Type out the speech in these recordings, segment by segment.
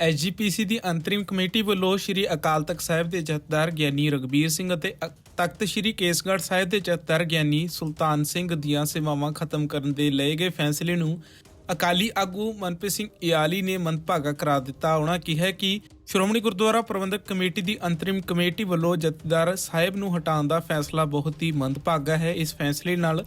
SGPC ਦੀ ਅੰਤਰਿਮ committee ਵੱਲੋਂ ਸ੍ਰੀ ਅਕਾਲ ਤਖਤ ਸਾਹਿਬ ਦੇ ਜਥੇਦਾਰ ਗਿਆਨੀ ਰਗਬੀਰ ਸਿੰਘ ਅਤੇ ਤਖਤ ਸ੍ਰੀ ਕੇਸਗੜ੍ਹ ਸਾਹਿਬ ਦੇ ਜਥੇਦਾਰ ਗਿਆਨੀ ਸੁਲਤਾਨ ਸਿੰਘ ਦੀਆਂ ਸੇਵਾਵਾਂ ਖਤਮ ਕਰਨ ਦੇ ਲਏ ਗਏ ਫੈਸਲੇ ਨੂੰ ਅਕਾਲੀ ਆਗੂ ਮਨਪ੍ਰੀਤ ਸਿੰਘ ਇਆਲੀ ਨੇ ਮੰਦਭਾਗਾ ਕਰਾਰ ਦਿੱਤਾ। ਉਹਨਾਂ ਕਿਹਾ ਕਿ ਸ਼੍ਰੋਮਣੀ ਗੁਰਦੁਆਰਾ ਪ੍ਰਬੰਧਕ ਕਮੇਟੀ ਦੀ ਅੰਤਰਿਮ ਕਮੇਟੀ ਵੱਲੋਂ ਜਥੇਦਾਰ ਸਾਹਿਬ ਨੂੰ ਹਟਾਉਣ ਦਾ ਫੈਸਲਾ ਬਹੁਤ ਹੀ ਮੰਦਭਾਗਾ ਹੈ। ਇਸ ਫੈਸਲੇ ਨਾਲ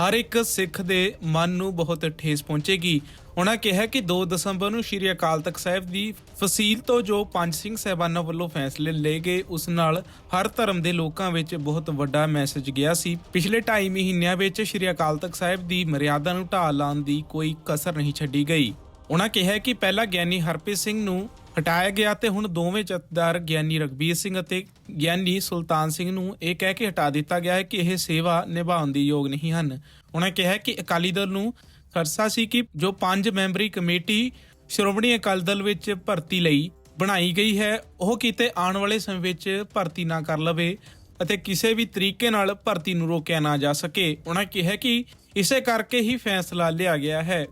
ਹਰ ਇੱਕ ਸਿੱਖ ਦੇ ਮਨ ਨੂੰ ਬਹੁਤ ਠੇਸ ਪਹੁੰਚੇਗੀ। ਉਹਨਾਂ ਕਿਹਾ ਕਿ 2 ਦਸੰਬਰ ਨੂੰ ਸ਼੍ਰੀ ਅਕਾਲ ਤਖਤ ਸਾਹਿਬ ਦੀ ਫਸੀਲ ਤੋਂ ਜੋ ਪੰਜ ਸਿੰਘ ਸਹਿਬਾਨਾਂ ਵੱਲੋਂ ਫੈਸਲੇ ਲਏ ਗਏ, ਉਸ ਨਾਲ ਹਰ ਧਰਮ ਦੇ ਲੋਕਾਂ ਵਿੱਚ ਬਹੁਤ ਵੱਡਾ ਮੈਸੇਜ ਗਿਆ ਸੀ। ਪਿਛਲੇ 2.5 ਮਹੀਨਿਆਂ ਵਿੱਚ ਸ਼੍ਰੀ ਅਕਾਲ ਤਖਤ ਸਾਹਿਬ ਦੀ ਮਰਿਆਦਾ ਨੂੰ ਢਾਹ ਲਾਉਣ ਦੀ ਕੋਈ ਕਸਰ ਨਹੀਂ ਛੱਡੀ ਗਈ। ਉਹਨਾਂ ਕਿਹਾ ਕਿ ਪਹਿਲਾਂ ਗਿਆਨੀ ਹਰਪ੍ਰੀਤ ਸਿੰਘ ਨੂੰ ਹਟਾਇਆ ਗਿਆ ਤੇ ਹੁਣ ਦੋਵੇਂ ਜਥੇਦਾਰ ਗਿਆਨੀ ਰਗਬੀਰ ਸਿੰਘ ਅਤੇ ਗਿਆਨੀ ਸੁਲਤਾਨ ਸਿੰਘ ਨੂੰ ਇਹ ਕਹਿ ਕੇ ਹਟਾ ਦਿੱਤਾ ਗਿਆ ਹੈ ਕਿ ਇਹ ਸੇਵਾ ਨਿਭਾਉਣ ਦੇ ਯੋਗ ਨਹੀਂ ਹਨ। ਉਹਨਾਂ ਕਿਹਾ ਕਿ ਅਕਾਲੀ ਦਲ ਨੂੰ ਖਰਸਾ ਸੀ ਕਿ ਜੋ ਪੰਜ ਮੈਂਬਰੀ ਕਮੇਟੀ ਸ਼੍ਰੋਮਣੀ ਅਕਾਲੀ ਦਲ ਵਿੱਚ ਭਰਤੀ ਲਈ ਬਣਾਈ ਗਈ ਹੈ, ਉਹ ਕਿਤੇ ਆਉਣ ਵਾਲੇ ਸਮੇਂ ਵਿੱਚ ਭਰਤੀ ਨਾ ਕਰ ਲਵੇ ਅਤੇ ਕਿਸੇ ਵੀ ਤਰੀਕੇ ਨਾਲ ਭਰਤੀ ਨੂੰ ਰੋਕਿਆ ਨਾ ਜਾ ਸਕੇ। ਉਹਨਾਂ ਕਿਹਾ ਕਿ ਇਸੇ ਕਰਕੇ ਹੀ ਫੈਸਲਾ ਲਿਆ ਗਿਆ ਹੈ।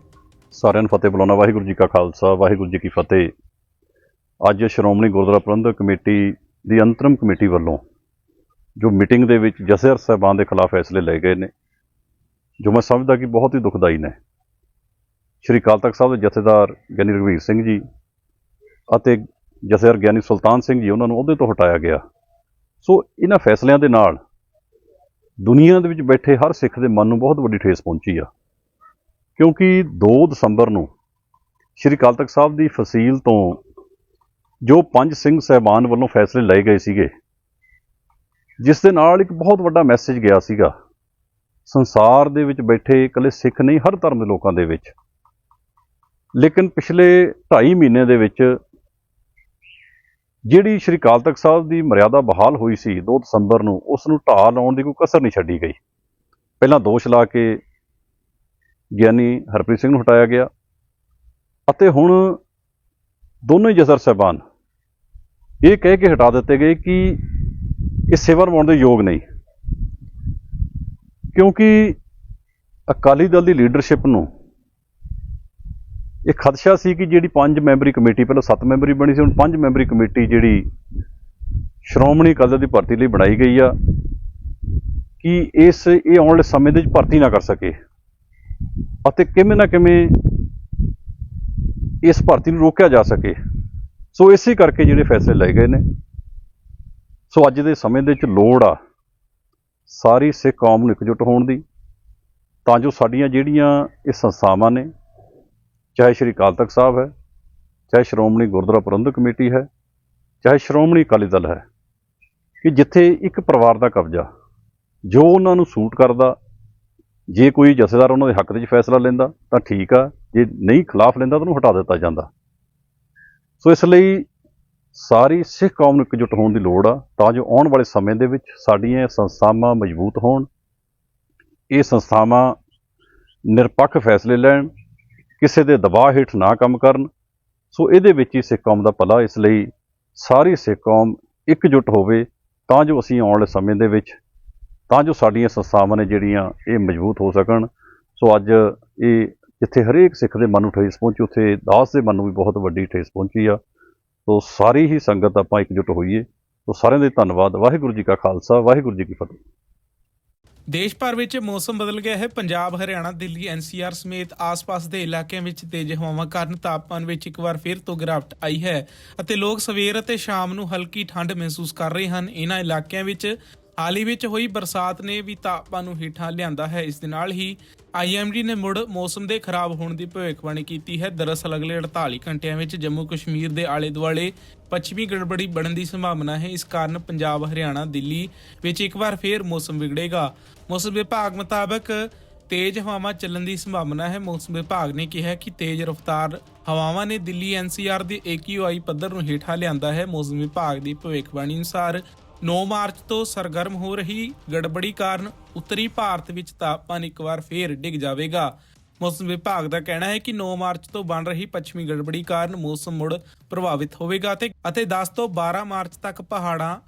ਸਾਰਿਆਂ ਨੂੰ ਫਤਿਹ ਬੁਲਾਉਣਾ, ਵਾਹਿਗੁਰੂ ਜੀ ਕਾ ਖਾਲਸਾ, ਵਾਹਿਗੁਰੂ ਜੀ ਕੀ ਫਤਿਹ। ਅੱਜ ਸ਼੍ਰੋਮਣੀ ਗੁਰਦੁਆਰਾ ਪ੍ਰਬੰਧਕ ਕਮੇਟੀ ਦੀ ਅੰਤਰਮ ਕਮੇਟੀ ਵੱਲੋਂ ਜੋ ਮੀਟਿੰਗ ਦੇ ਵਿੱਚ ਜਸੇਰ ਸਾਹਿਬਾਨ ਦੇ ਖਿਲਾਫ ਫੈਸਲੇ ਲਏ ਗਏ ਨੇ, ਜੋ ਮੈਂ ਸਮਝਦਾ ਕਿ ਬਹੁਤ ਹੀ ਦੁਖਦਾਈ ਨੇ। ਸ਼੍ਰੀ ਅਕਾਲ ਤਖਤ ਸਾਹਿਬ ਦੇ ਜਥੇਦਾਰ ਗਿਆਨੀ ਰਘਵੀਰ ਸਿੰਘ ਜੀ ਅਤੇ ਜਥੇਦਾਰ ਗਿਆਨੀ ਸੁਲਤਾਨ ਸਿੰਘ ਜੀ, ਉਹਨਾਂ ਨੂੰ ਅਹੁਦੇ ਤੋਂ ਹਟਾਇਆ ਗਿਆ। ਸੋ ਇਹਨਾਂ ਫੈਸਲਿਆਂ ਦੇ ਨਾਲ ਦੁਨੀਆ ਦੇ ਵਿੱਚ ਬੈਠੇ ਹਰ ਸਿੱਖ ਦੇ ਮਨ ਨੂੰ ਬਹੁਤ ਵੱਡੀ ਠੇਸ ਪਹੁੰਚੀ ਆ। ਕਿਉਂਕਿ 2 ਦਸੰਬਰ ਨੂੰ ਸ਼੍ਰੀ ਅਕਾਲ ਤਖਤ ਸਾਹਿਬ ਦੀ ਫਸੀਲ ਤੋਂ ਜੋ ਪੰਜ ਸਿੰਘ ਸਹਿਬਾਨ ਵੱਲੋਂ ਫੈਸਲੇ ਲਏ ਗਏ ਸੀਗੇ, ਜਿਸ ਦੇ ਨਾਲ ਇੱਕ ਬਹੁਤ ਵੱਡਾ ਮੈਸੇਜ ਗਿਆ ਸੀਗਾ, ਸੰਸਾਰ ਦੇ ਵਿੱਚ ਬੈਠੇ ਇਕੱਲੇ ਸਿੱਖ ਨਹੀਂ, ਹਰ ਧਰਮ ਦੇ ਲੋਕਾਂ ਦੇ ਵਿੱਚ। ਲੇਕਿਨ ਪਿਛਲੇ 2.5 ਮਹੀਨੇ ਦੇ ਵਿੱਚ ਜਿਹੜੀ ਸ਼੍ਰੀ ਅਕਾਲ ਤਖਤ ਸਾਹਿਬ ਦੀ ਮਰਿਆਦਾ ਬਹਾਲ ਹੋਈ ਸੀ 2 ਦਸੰਬਰ ਨੂੰ ਉਸ ਨੂੰ ਢਾਹ ਲਾਉਣ ਦੀ ਕੋਈ ਕਸਰ ਨਹੀਂ ਛੱਡੀ ਗਈ। ਪਹਿਲਾਂ ਦੋਸ਼ ਲਾ ਕੇ ਗਿਆਨੀ ਹਰਪ੍ਰੀਤ ਸਿੰਘ ਨੂੰ ਹਟਾਇਆ ਗਿਆ ਅਤੇ ਹੁਣ ਦੋਨੋਂ ਹੀ ਜਸਰ ਸਾਹਿਬਾਨ ਇਹ ਕਹਿ ਕੇ ਹਟਾ ਦਿੱਤੇ ਗਏ ਕਿ ਇਹ ਸੇਵਾ ਨਿਭਾਉਣ ਦੇ ਯੋਗ ਨਹੀਂ। ਕਿਉਂਕਿ ਅਕਾਲੀ ਦਲ ਦੀ ਲੀਡਰਸ਼ਿਪ ਨੂੰ ਇਹ ਖਦਸ਼ਾ ਸੀ ਕਿ ਜਿਹੜੀ ਪੰਜ ਮੈਂਬਰੀ ਕਮੇਟੀ, ਪਹਿਲਾਂ ਸੱਤ ਮੈਂਬਰੀ ਬਣੀ ਸੀ, ਹੁਣ ਪੰਜ ਮੈਂਬਰੀ ਕਮੇਟੀ ਜਿਹੜੀ ਸ਼੍ਰੋਮਣੀ ਅਕਾਲੀ ਦਲ ਦੀ ਭਰਤੀ ਲਈ ਬਣਾਈ ਗਈ ਆ, ਕਿ ਇਸ, ਇਹ ਆਉਣ ਵਾਲੇ ਸਮੇਂ ਦੇ ਵਿੱਚ ਭਰਤੀ ਨਾ ਕਰ ਸਕੇ। ਅਤੇ ਕਿਵੇਂ ਨਾ ਕਿਵੇਂ ਇਸ ਭਰਤੀ ਨੂੰ ਰੋਕਿਆ ਜਾ ਸਕੇ। ਸੋ ਇਸੇ ਕਰਕੇ ਜਿਹੜੇ ਫੈਸਲੇ ਲਏ ਗਏ ਨੇ। ਸੋ ਅੱਜ ਦੇ ਸਮੇਂ ਦੇ ਵਿੱਚ ਲੋੜ ਆ ਸਾਰੀ ਸਿੱਖ ਕੌਮ ਨੂੰ ਇਕਜੁੱਟ ਹੋਣ ਦੀ। ਤਾਂ ਜੋ ਸਾਡੀਆਂ ਜਿਹੜੀਆਂ ਇਹ ਸੰਸਥਾਵਾਂ ਨੇ ਚਾਹੇ ਸ਼੍ਰੀ ਅਕਾਲ ਤਖਤ ਸਾਹਿਬ ਹੈ, ਚਾਹੇ ਸ਼੍ਰੋਮਣੀ ਗੁਰਦੁਆਰਾ ਪ੍ਰਬੰਧਕ ਕਮੇਟੀ ਹੈ, ਚਾਹੇ ਸ਼੍ਰੋਮਣੀ ਅਕਾਲੀ ਦਲ ਹੈ, ਕਿ ਜਿੱਥੇ ਇੱਕ ਪਰਿਵਾਰ ਦਾ ਕਬਜ਼ਾ, ਜੋ ਉਹਨਾਂ ਨੂੰ ਸੂਟ ਕਰਦਾ, ਜੇ ਕੋਈ ਜਥੇਦਾਰ ਉਹਨਾਂ ਦੇ ਹੱਕ ਦੇ ਵਿੱਚ ਫੈਸਲਾ ਲੈਂਦਾ, ਤਾਂ ਠੀਕ ਆ, ਜੇ ਨਹੀਂ ਖਿਲਾਫ ਲੈਂਦਾ, ਤਾਂ ਉਹਨੂੰ ਹਟਾ ਦਿੱਤਾ ਜਾਂਦਾ। ਸੋ ਇਸ ਲਈ ਸਾਰੀ ਸਿੱਖ ਕੌਮ ਨੂੰ ਇਕਜੁੱਟ ਹੋਣ ਦੀ ਲੋੜ ਆ, ਤਾਂ ਜੋ ਆਉਣ ਵਾਲੇ ਸਮੇਂ ਦੇ ਵਿੱਚ ਸਾਡੀਆਂ ਸੰਸਥਾਵਾਂ ਮਜ਼ਬੂਤ ਹੋਣ, ਇਹ ਸੰਸਥਾਵਾਂ ਨਿਰਪੱਖ ਫੈਸਲੇ ਲੈਣ ਕਿਸੇ ਦੇ ਦਬਾਅ ਹੇਠ ਨਾ ਕੰਮ ਕਰਨ। ਸੋ ਇਹਦੇ ਵਿੱਚ ਹੀ ਸਿੱਖ ਕੌਮ ਦਾ ਭਲਾ ਇਸ ਲਈ ਸਾਰੀ ਸਿੱਖ ਕੌਮ ਇਕਜੁੱਟ ਹੋਵੇ, ਤਾਂ ਜੋ ਅਸੀਂ ਆਉਣ ਵਾਲੇ ਸਮੇਂ ਦੇ ਵਿੱਚ, ਤਾਂ ਜੋ ਸਾਡੀਆਂ ਸੰਸਥਾਵਾਂ ਨੇ ਜਿਹੜੀਆਂ ਇਹ ਮਜ਼ਬੂਤ ਹੋ ਸਕਣ। ਸੋ ਅੱਜ ਇਹ ਜਿੱਥੇ ਹਰੇਕ ਸਿੱਖ ਦੇ ਮਨ ਨੂੰ ਠੇਸ ਪਹੁੰਚੀ, ਉੱਥੇ ਦਾਸ ਦੇ ਮਨ ਨੂੰ ਵੀ ਬਹੁਤ ਵੱਡੀ ਠੇਸ ਪਹੁੰਚੀ ਆ। ਸੋ ਸਾਰੀ ਹੀ ਸੰਗਤ ਆਪਾਂ ਇਕਜੁੱਟ ਹੋਈਏ। ਸੋ ਸਾਰਿਆਂ ਦੇ ਧੰਨਵਾਦ। ਵਾਹਿਗੁਰੂ ਜੀ ਕਾ ਖਾਲਸਾ, ਵਾਹਿਗੁਰੂ ਜੀ ਕੀ ਫਤਿਹ। ਦੇਸ਼ ਭਰ ਵਿੱਚ ਮੌਸਮ ਬਦਲ ਗਿਆ ਹੈ। ਪੰਜਾਬ, ਹਰਿਆਣਾ, ਦਿੱਲੀ ਐਨਸੀਆਰ ਸਮੇਤ ਆਸ-ਪਾਸ ਦੇ ਇਲਾਕਿਆਂ ਵਿੱਚ ਤੇਜ਼ ਹਵਾਵਾਂ ਕਾਰਨ ਤਾਪਮਾਨ ਵਿੱਚ ਇੱਕ ਵਾਰ ਫਿਰ ਤੋਂ ਗਿਰਾਵਟ ਆਈ ਹੈ ਅਤੇ ਲੋਕ ਸਵੇਰ ਅਤੇ ਸ਼ਾਮ ਨੂੰ ਹਲਕੀ ਠੰਡ ਮਹਿਸੂਸ ਕਰ ਰਹੇ ਹਨ। ਇਹਨਾਂ ਇਲਾਕਿਆਂ ਵਿੱਚ ਹਾਲ ਹੀ ਵਿੱਚ ਹੋਈ ਬਰਸਾਤ ਨੇ ਵੀ ਤਾਪਮਾਨ ਨੂੰ ਹੇਠਾਂ ਲਿਆਂਦਾ ਹੈ। ਇਸ ਦੇ ਨਾਲ ਹੀ ਆਈਐਮਡੀ ਨੇ ਮੁੜ ਮੌਸਮ ਦੇ ਖਰਾਬ ਹੋਣ ਦੀ ਭਵਿੱਖਬਾਣੀ ਕੀਤੀ ਹੈ। ਦਰਅਸਲ ਅਗਲੇ 48 ਘੰਟਿਆਂ ਵਿੱਚ ਜੰਮੂ ਕਸ਼ਮੀਰ ਦੇ ਆਲੇ-ਦੁਆਲੇ ਪੱਛਮੀ ਗੜਬੜੀ ਬਣਨ ਦੀ ਸੰਭਾਵਨਾ ਹੈ। ਇਸ ਕਾਰਨ ਪੰਜਾਬ, ਹਰਿਆਣਾ, ਦਿੱਲੀ ਵਿੱਚ ਇੱਕ ਵਾਰ ਫੇਰ ਮੌਸਮ ਵਿਗੜੇਗਾ। ਮੌਸਮ ਵਿਭਾਗ ਮੁਤਾਬਕ ਤੇਜ਼ ਹਵਾਵਾਂ ਚੱਲਣ ਦੀ ਸੰਭਾਵਨਾ ਹੈ। ਮੌਸਮ ਵਿਭਾਗ ਨੇ ਕਿਹਾ ਕਿ ਤੇਜ਼ ਰਫ਼ਤਾਰ ਹਵਾਵਾਂ ਨੇ ਦਿੱਲੀ ਐਨਸੀਆਰ ਦੇ AQI ਪੱਧਰ ਨੂੰ ਹੇਠਾਂ ਲਿਆਂਦਾ ਹੈ। ਮੌਸਮ ਵਿਭਾਗ ਦੀ ਭਵਿੱਖਬਾਣੀ ਅਨੁਸਾਰ 9 ਮਾਰਚ ਤੋਂ ਸਰਗਰਮ ਹੋ ਰਹੀ ਗੜਬੜੀ ਕਾਰਨ ਉੱਤਰੀ ਭਾਰਤ ਵਿੱਚ ਤਾਪਮਾਨ ਇੱਕ ਵਾਰ ਫੇਰ ਡਿੱਗ ਜਾਵੇਗਾ। ਮੌਸਮ ਵਿਭਾਗ ਦਾ ਕਹਿਣਾ ਹੈ ਕਿ 9 ਮਾਰਚ ਤੋਂ ਬਣ ਰਹੀ ਪੱਛਮੀ ਗੜਬੜੀ ਕਾਰਨ ਮੌਸਮ ਮੁੜ ਪ੍ਰਭਾਵਿਤ ਹੋਵੇਗਾ ਤੇ ਅਤੇ 10 ਤੋਂ 12 ਮਾਰਚ ਤੱਕ ਪਹਾੜਾਂ,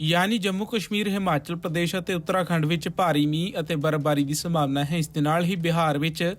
ਯਾਨੀ ਜੰਮੂ ਕਸ਼ਮੀਰ, ਹਿਮਾਚਲ ਪ੍ਰਦੇਸ਼ ਅਤੇ ਉੱਤਰਾਖੰਡ ਵਿੱਚ ਭਾਰੀ ਮੀਂਹ ਅਤੇ ਬਰਫ਼ਬਾਰੀ ਦੀ ਸੰਭਾਵਨਾ ਹੈ। ਇਸ ਦੇ ਨਾਲ ਹੀ ਬਿਹਾਰ ਵਿੱਚ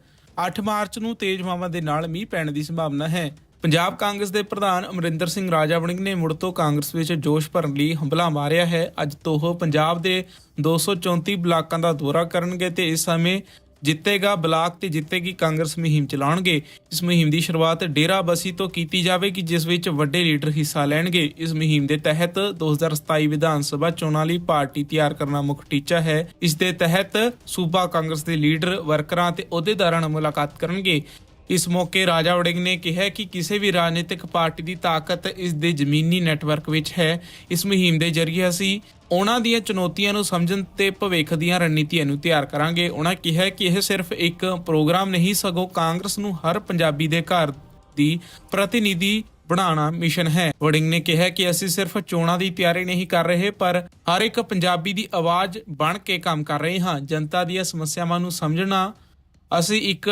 8 ਮਾਰਚ ਨੂੰ ਤੇਜ਼ ਹਵਾਵਾਂ ਦੇ ਨਾਲ ਮੀਂਹ ਪੈਣ ਦੀ ਸੰਭਾਵਨਾ ਹੈ। ਪੰਜਾਬ ਕਾਂਗਰਸ ਦੇ ਪ੍ਰਧਾਨ ਅਮਰਿੰਦਰ ਸਿੰਘ ਰਾਜਾ ਵੜਿੰਗ ਨੇ ਮੁੜ ਤੋਂ ਕਾਂਗਰਸ ਵਿੱਚ ਜੋਸ਼ ਭਰਨ ਲਈ ਹੰਭਲਾ ਮਾਰਿਆ ਹੈ। ਅੱਜ ਤੋਂ ਉਹ ਪੰਜਾਬ ਦੇ 234 ਬਲਾਕਾਂ ਦਾ ਦੌਰਾ ਕਰਨਗੇ ਤੇ ਇਸ ਸਮੇਂ ਜਿੱਤੇਗਾ ਬਲਾਕ ਤੇ ਜਿੱਤੇਗੀ ਕਾਂਗਰਸ ਮੁਹਿੰਮ ਚਲਾਉਣਗੇ। ਇਸ ਮੁਹਿੰਮ ਦੀ ਸ਼ੁਰੂਆਤ ਡੇਰਾ ਬਸੀ ਤੋਂ ਕੀਤੀ ਜਾਵੇਗੀ, ਜਿਸ ਵਿੱਚ ਵੱਡੇ ਲੀਡਰ ਹਿੱਸਾ ਲੈਣਗੇ। ਇਸ ਮੁਹਿੰਮ ਦੇ ਤਹਿਤ 2027 ਵਿਧਾਨ ਸਭਾ ਚੋਣਾਂ ਲਈ ਪਾਰਟੀ ਤਿਆਰ ਕਰਨਾ ਮੁੱਖ ਟੀਚਾ ਹੈ। ਇਸ ਦੇ ਤਹਿਤ ਸੂਬਾ ਕਾਂਗਰਸ ਦੇ ਲੀਡਰ, ਵਰਕਰਾਂ ਤੇ ਅਹੁਦੇਦਾਰਾਂ ਨਾਲ ਮੁਲਾਕਾਤ ਕਰਨਗੇ। ਇਸ ਮੌਕੇ ਰਾਜਾ ਵੜਿੰਗ ਨੇ ਕਿਹਾ ਕਿ ਕਿਸੇ ਵੀ ਰਾਜਨੀਤਿਕ ਪਾਰਟੀ ਦੀ ਤਾਕਤ ਇਸ ਦੇ ਜ਼ਮੀਨੀ ਨੈਟਵਰਕ ਵਿੱਚ ਹੈ, ਇਸ ਮੁਹਿੰਮ ਦੇ ਜ਼ਰੀਏ ਅਸੀਂ ਉਹਨਾਂ ਦੀਆਂ ਚੁਣੌਤੀਆਂ ਨੂੰ ਸਮਝਣ ਤੇ ਭਵਿੱਖ ਦੀਆਂ ਰਣਨੀਤੀਆਂ ਨੂੰ ਤਿਆਰ ਕਰਾਂਗੇ। ਉਹਨਾਂ ਕਿਹਾ ਕਿ ਇਹ ਸਿਰਫ ਇੱਕ ਪ੍ਰੋਗਰਾਮ ਨਹੀਂ, ਸਗੋਂ ਕਾਂਗਰਸ ਨੂੰ ਹਰ ਪੰਜਾਬੀ ਦੇ ਘਰ ਦੀ ਪ੍ਰਤੀਨਿਧੀ ਬਣਾਉਣਾ ਮਿਸ਼ਨ ਹੈ। ਵੜਿੰਗ ਨੇ ਕਿਹਾ ਕਿ ਅਸੀਂ ਸਿਰਫ ਚੋਣਾਂ ਦੀ ਤਿਆਰੀ ਨਹੀਂ ਕਰ ਰਹੇ, ਪਰ ਹਰ ਇੱਕ ਪੰਜਾਬੀ ਦੀ ਆਵਾਜ਼ ਬਣ ਕੇ ਕੰਮ ਕਰ ਰਹੇ ਹਾਂ। ਜਨਤਾ ਦੀਆਂ ਸਮੱਸਿਆਵਾਂ ਨੂੰ ਸਮਝਣਾ, ਅਸੀਂ ਇੱਕ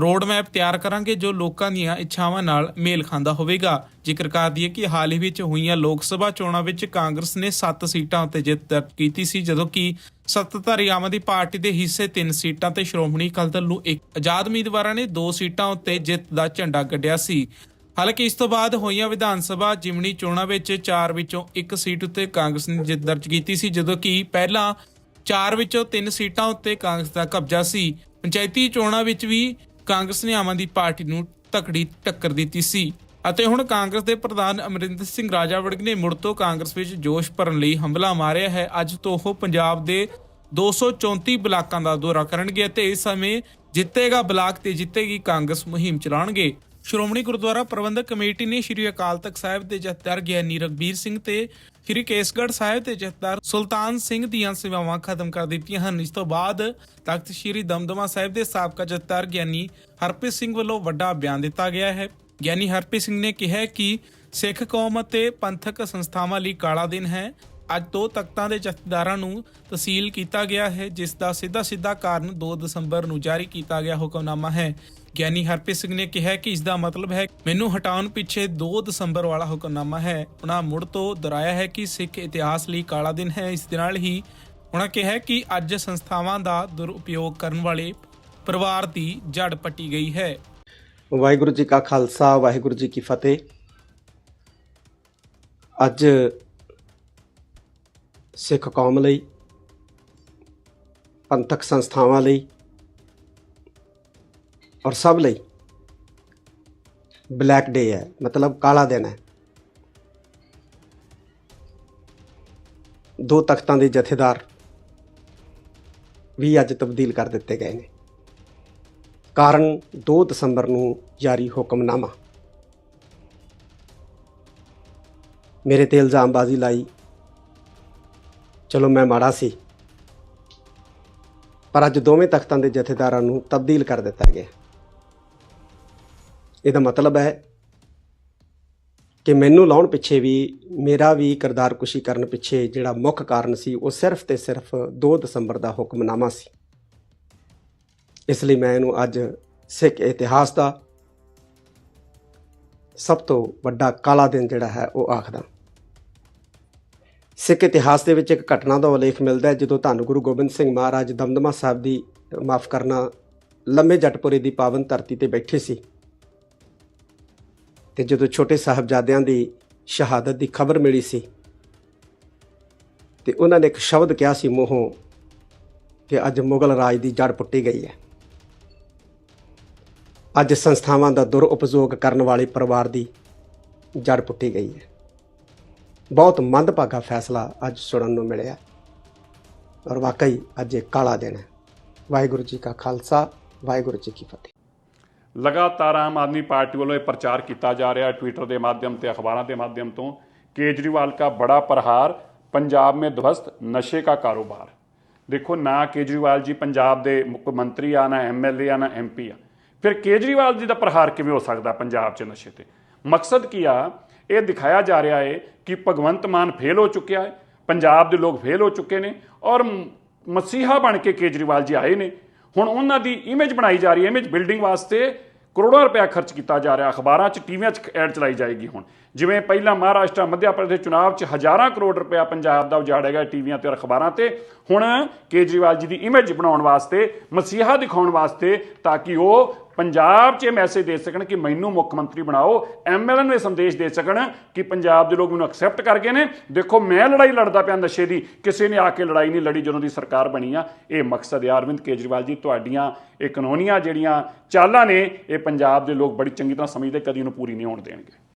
ਰੋਡ ਮੈਪ ਤਿਆਰ ਕਰਾਂਗੇ ਜੋ ਲੋਕਾਂ ਦੀਆਂ ਇੱਛਾਵਾਂ ਨਾਲ ਮੇਲ ਖਾਂਦਾ ਹੋਵੇਗਾ। ਜ਼ਿਕਰ ਕਰ ਦਈਏ ਕਿ ਹਾਲ ਹੀ ਵਿੱਚ ਹੋਈਆਂ ਲੋਕ ਸਭਾ ਚੋਣਾਂ ਵਿੱਚ ਕਾਂਗਰਸ ਨੇ 7 ਸੀਟਾਂ ਉੱਤੇ ਜਿੱਤ ਦਰਜ ਕੀਤੀ ਸੀ, ਜਦੋਂ ਕਿ ਸੱਤਾਧਾਰੀ ਆਮ ਆਦਮੀ ਪਾਰਟੀ ਦੇ ਹਿੱਸੇ 3 ਸੀਟਾਂ ਤੇ ਸ਼੍ਰੋਮਣੀ ਅਕਾਲੀ ਦਲ ਨੂੰ ਇੱਕ ਆਜ਼ਾਦ ਉਮੀਦਵਾਰਾਂ ਨੇ 2 ਸੀਟਾਂ ਉੱਤੇ ਜਿੱਤ ਦਾ ਝੰਡਾ ਗੱਡਿਆ ਸੀ। ਹਾਲਾਂਕਿ ਇਸ ਤੋਂ ਬਾਅਦ ਹੋਈਆਂ ਵਿਧਾਨ ਸਭਾ ਜਿਮਣੀ ਚੋਣਾਂ ਵਿੱਚ 4 ਵਿੱਚੋਂ 1 ਸੀਟ ਉੱਤੇ ਕਾਂਗਰਸ ਨੇ ਜਿੱਤ ਦਰਜ ਕੀਤੀ ਸੀ, ਜਦੋਂ ਕਿ ਪਹਿਲਾਂ 4 ਵਿੱਚੋਂ 3 ਸੀਟਾਂ ਉੱਤੇ ਕਾਂਗਰਸ ਦਾ ਕਬਜ਼ਾ ਸੀ। ਪੰਚਾਇਤੀ ਚੋਣਾਂ ਵਿੱਚ ਵੀ ਕਾਂਗਰਸ ਨੇ ਆਮ ਆਦਮੀ ਪਾਰਟੀ ਨੂੰ ਤਕੜੀ ਟੱਕਰ ਦਿੱਤੀ ਸੀ ਅਤੇ ਹੁਣ ਕਾਂਗਰਸ ਦੇ ਪ੍ਰਧਾਨ ਅਮਰਿੰਦਰ ਸਿੰਘ ਰਾਜਾ ਵੜਗ ਨੇ ਮੁੜ ਤੋਂ ਕਾਂਗਰਸ ਵਿੱਚ ਜੋਸ਼ ਭਰਨ ਲਈ ਹਮਲਾ ਮਾਰਿਆ ਹੈ। ਅੱਜ ਤੋਂ ਉਹ ਪੰਜਾਬ ਦੇ 234 ਬਲਾਕਾਂ ਦਾ ਦੌਰਾ ਕਰਨਗੇ ਅਤੇ ਇਸ ਸਮੇਂ ਜਿੱਤੇਗਾ ਬਲਾਕ ਤੇ ਜਿੱਤੇਗੀ ਕਾਂਗਰਸ ਮੁਹਿੰਮ ਚਲਾਉਣਗੇ। ਸ਼੍ਰੋਮਣੀ ਗੁਰਦੁਆਰਾ ਪ੍ਰਬੰਧਕ ਕਮੇਟੀ ਨੇ ਸ਼੍ਰੀ ਅਕਾਲ ਤਖਤ ਸਾਹਿਬ ਦੇ ਜਥੇਦਾਰ ਗਿਆਨੀ ਰਗਬੀਰ ਸਿੰਘ ਤੇ ਸ਼੍ਰੀ ਕੇਸਗੜ੍ਹ ਸਾਹਿਬ ਦੇ ਜਥੇਦਾਰ ਸੁਲਤਾਨ ਸਿੰਘ ਦੀਆਂ ਸੇਵਾਵਾਂ ਖਤਮ ਕਰ ਦਿੱਤੀਆਂ ਹਨ। ਇਸ ਤੋਂ ਬਾਅਦ ਤਖਤ ਸ਼੍ਰੀ ਦਮਦਮਾ ਸਾਹਿਬ ਦੇ ਸਾਬਕਾ ਜਥੇਦਾਰ ਗਿਆਨੀ ਹਰਪ੍ਰੀਤ ਸਿੰਘ ਵੱਲੋਂ ਵੱਡਾ ਬਿਆਨ ਦਿੱਤਾ ਗਿਆ ਹੈ। ਗਿਆਨੀ ਹਰਪ੍ਰੀਤ ਸਿੰਘ ਨੇ ਕਿਹਾ ਕਿ ਸਿੱਖ ਕੌਮ ਅਤੇ ਪੰਥਕ ਸੰਸਥਾਵਾਂ ਲਈ ਕਾਲਾ ਦਿਨ ਹੈ। ਅੱਜ ਦੋ ਤਖਤਾਂ ਦੇ ਜਥੇਦਾਰਾਂ ਨੂੰ ਤਸੀਲ ਕੀਤਾ ਗਿਆ ਹੈ, ਜਿਸ ਦਾ ਸਿੱਧਾ ਸਿੱਧਾ ਕਾਰਨ 2 ਦਸੰਬਰ ਨੂੰ ਜਾਰੀ ਕੀਤਾ ਗਿਆ ਹੁਕਮਨਾਮਾ ਹੈ। ਗਿਆਨੀ ਹਰਪ੍ਰੀਤ ਸਿੰਘ ਨੇ ਕਿਹਾ ਕਿ ਇਸ ਦਾ ਮਤਲਬ ਹੈ, ਮੈਨੂੰ ਹਟਾਉਣ ਪਿੱਛੇ 2 ਦਸੰਬਰ ਵਾਲਾ ਹੁਕਮਨਾਮਾ ਹੈ। ਉਹਨਾਂ ਮੁੜ ਤੋਂ ਦੁਹਰਾਇਆ ਹੈ ਕਿ ਸਿੱਖ ਇਤਿਹਾਸ ਲਈ ਕਾਲਾ ਦਿਨ ਹੈ। ਇਸ ਦੇ ਨਾਲ ਹੀ ਉਹਨਾਂ ਕਿਹਾ ਕਿ ਅੱਜ ਸੰਸਥਾਵਾਂ ਦਾ ਦੁਰਉਪਯੋਗ ਕਰਨ ਵਾਲੇ ਪਰਿਵਾਰ ਦੀ ਜੜ ਪੱਟੀ ਗਈ ਹੈ। ਵਾਹਿਗੁਰੂ ਜੀ ਕਾ ਖਾਲਸਾ, ਵਾਹਿਗੁਰੂ ਜੀ ਕੀ ਫਤਿਹ। ਅੱਜ ਸਿੱਖ ਕੌਮ ਲਈ, ਪੰਥਕ ਸੰਸਥਾਵਾਂ ਲਈ ਔਰ ਸਭ ਲਈ ਬਲੈਕ ਡੇ ਹੈ, ਮਤਲਬ ਕਾਲਾ ਦਿਨ ਹੈ। ਦੋ ਤਖਤਾਂ ਦੇ ਜਥੇਦਾਰ ਵੀ ਅੱਜ ਤਬਦੀਲ ਕਰ ਦਿੱਤੇ ਗਏ ਨੇ। ਕਾਰਨ 2 ਦਸੰਬਰ ਨੂੰ ਜਾਰੀ ਹੁਕਮਨਾਮਾ। ਮੇਰੇ ਤੇ ਇਲਜ਼ਾਮਬਾਜ਼ੀ ਲਾਈ। ਚਲੋ ਮੈਂ ਮਾੜਾ ਸੀ। ਪਰ ਅੱਜ ਦੋਵੇਂ ਤਖਤਾਂ ਦੇ ਜਥੇਦਾਰਾਂ ਨੂੰ ਤਬਦੀਲ ਕਰ ਦਿੱਤਾ ਗਿਆ। ਇਹਦਾ ਮਤਲਬ ਹੈ ਕਿ ਮੈਨੂੰ ਲਾਉਣ ਪਿੱਛੇ ਵੀ, ਮੇਰਾ ਵੀ ਕਿਰਦਾਰਕੁਸ਼ੀ ਕਰਨ ਪਿੱਛੇ ਜਿਹੜਾ ਮੁੱਖ ਕਾਰਨ ਸੀ, ਉਹ ਸਿਰਫ ਤੇ ਸਿਰਫ 2 ਦਸੰਬਰ ਦਾ ਹੁਕਮਨਾਮਾ ਸੀ। ਇਸ ਲਈ ਮੈਂ ਇਹਨੂੰ ਅੱਜ ਸਿੱਖ ਇਤਿਹਾਸ ਦਾ ਸਭ ਤੋਂ ਵੱਡਾ ਕਾਲਾ ਦਿਨ ਜਿਹੜਾ ਹੈ, ਉਹ ਆਖਦਾ ਸਿੱਖ ਇਤਿਹਾਸ ਦੇ ਵਿੱਚ ਇੱਕ ਘਟਨਾ ਦਾ ਉਲੇਖ ਮਿਲਦਾ ਹੈ, ਜਦੋਂ ਧੰਨ ਗੁਰੂ ਗੋਬਿੰਦ ਸਿੰਘ ਮਹਾਰਾਜ ਦਮਦਮਾ ਸਾਹਿਬ ਦੀ ਮਾਫ ਕਰਨਾ ਲੰਮੇ ਜੱਟਪੁਰੇ ਦੀ ਪਾਵਨ ਧਰਤੀ ਤੇ ਬੈਠੇ ਸੀ। ਤੇ ਜਦੋਂ ਛੋਟੇ ਸਾਹਿਬਜ਼ਾਦਿਆਂ ਦੀ ਸ਼ਹਾਦਤ ਦੀ ਖਬਰ ਮਿਲੀ ਸੀ ਤੇ ਉਹਨਾਂ ਨੇ ਇੱਕ ਸ਼ਬਦ ਕਿਹਾ ਸੀ ਮੂੰਹੋਂ ਕਿ ਅੱਜ ਮੁਗਲ ਰਾਜ ਦੀ ਜੜ ਪੁੱਟੀ ਗਈ ਹੈ। ਅੱਜ ਸੰਸਥਾਵਾਂ ਦਾ ਦੁਰਉਪਯੋਗ ਕਰਨ ਵਾਲੇ ਪਰਿਵਾਰ ਦੀ ਜੜ ਪੁੱਟੀ ਗਈ ਹੈ। ਬਹੁਤ ਮੰਦਭਾਗਾ ਫੈਸਲਾ ਅੱਜ ਸੁਣਨ ਨੂੰ ਮਿਲਿਆ ਔਰ ਵਾਕਈ ਅੱਜ ਇਹ ਕਾਲਾ ਦਿਨ ਹੈ। ਵਾਹਿਗੁਰੂ ਜੀ ਕਾ ਖਾਲਸਾ, ਵਾਹਿਗੁਰੂ ਜੀ ਕੀ ਫਤਿਹ। ਲਗਾਤਾਰ ਆਮ ਆਦਮੀ ਪਾਰਟੀ ਵੱਲੋਂ ਇਹ ਪ੍ਰਚਾਰ ਕੀਤਾ ਜਾ ਰਿਹਾ ਹੈ ਟਵਿੱਟਰ ਦੇ ਮਾਧਿਅਮ ਤੇ ਅਖਬਾਰਾਂ ਦੇ ਮਾਧਿਅਮ ਤੋਂ केजरीवाल का बड़ा प्रहार पंजाब में ध्वस्त नशे का कारोबार ਦੇਖੋ ਨਾ ਕੇਜਰੀਵਾਲ ਜੀ ਪੰਜਾਬ ਦੇ ਮੁੱਖ ਮੰਤਰੀ ਆ ਨਾ ਐਮਐਲਏ ਆ ਨਾ ਐਮਪੀ ਆ ਫਿਰ ਕੇਜਰੀਵਾਲ ਜੀ ਦਾ ਪ੍ਰਹਾਰ ਕਿਵੇਂ ਹੋ ਸਕਦਾ ਪੰਜਾਬ 'ਚ ਨਸ਼ੇ ਤੇ ਮਕਸਦ ਕੀ ਆ ਇਹ ਦਿਖਾਇਆ ਜਾ ਰਿਹਾ ਹੈ ਕਿ ਭਗਵੰਤ ਮਾਨ ਫੇਲ ਹੋ ਚੁੱਕਿਆ ਹੈ ਪੰਜਾਬ ਦੇ ਲੋਕ ਫੇਲ ਹੋ ਚੁੱਕੇ ਨੇ ਔਰ ਮ- ਮਸੀਹਾ ਬਣ ਕੇ ਕੇਜਰੀਵਾਲ ਜੀ ਆਏ ਨੇ ਹੁਣ ਉਹਨਾਂ ਦੀ ਇਮੇਜ ਬਣਾਈ ਜਾ ਰਹੀ ਹੈ ਇਮੇਜ ਬਿਲਡਿੰਗ ਵਾਸਤੇ ਕਰੋੜਾਂ ਰੁਪਇਆ ਖਰਚ ਕੀਤਾ ਜਾ ਰਿਹਾ, ਅਖਬਾਰਾਂ 'ਚ, ਟੀਵੀਆਂ 'ਚ ਐਡ ਚਲਾਈ ਜਾਏਗੀ ਹੁਣ। ਜਿਵੇਂ ਪਹਿਲਾਂ ਮਹਾਰਾਸ਼ਟਰ ਮੱਧ ਪ੍ਰਦੇਸ਼ ਚੁਣਾਵ 'ਚ ਹਜ਼ਾਰਾਂ ਕਰੋੜ ਰੁਪਇਆ ਪੰਜਾਬ ਦਾ ਉਜਾੜਿਆ ਗਿਆ ਟੀਵੀਆਂ ਤੇ ਔਰ ਅਖਬਾਰਾਂ ਤੇ। ਹੁਣ ਕੇਜਰੀਵਾਲ ਜੀ ਦੀ ਇਮੇਜ ਬਣਾਉਣ ਵਾਸਤੇ, ਮਸੀਹਾ ਦਿਖਾਉਣ ਵਾਸਤੇ ਤਾਂ ਕਿ ਉਹ ਪੰਜਾਬ 'ਚ ਇਹ ਮੈਸੇਜ ਦੇ ਸਕਣ ਕਿ ਮੈਨੂੰ ਮੁੱਖ ਮੰਤਰੀ ਬਣਾਓ। ਐਮਐਲਏ ਨੂੰ ਇਹ ਸੰਦੇਸ਼ ਦੇ ਸਕਣ ਕਿ ਪੰਜਾਬ ਦੇ ਲੋਕ ਮੈਨੂੰ ਐਕਸੈਪਟ ਕਰ ਗਏ ਨੇ। ਦੇਖੋ, ਮੈਂ ਲੜਾਈ ਲੜਦਾ ਪਿਆ ਨਸ਼ੇ ਦੀ। ਕਿਸੇ ਨੇ ਆ ਕੇ ਲੜਾਈ ਨਹੀਂ ਲੜੀ ਜਦੋਂ ਦੀ ਸਰਕਾਰ ਬਣੀ ਆ। ਇਹ ਮਕਸਦ ਹੈ ਅਰਵਿੰਦ ਕੇਜਰੀਵਾਲ ਜੀ, ਤੁਹਾਡੀਆਂ ਇਹ ਕਾਨੂੰਨੀਆਂ ਜਿਹੜੀਆਂ ਚਾਲਾਂ ਨੇ, ਇਹ ਪੰਜਾਬ ਦੇ ਲੋਕ ਬੜੀ ਚੰਗੀ ਤਰ੍ਹਾਂ ਸਮਝਦੇ, ਕਦੀ ਉਹਨੂੰ ਪੂਰੀ ਨਹੀਂ ਹੋਣ ਦੇਣਗੇ।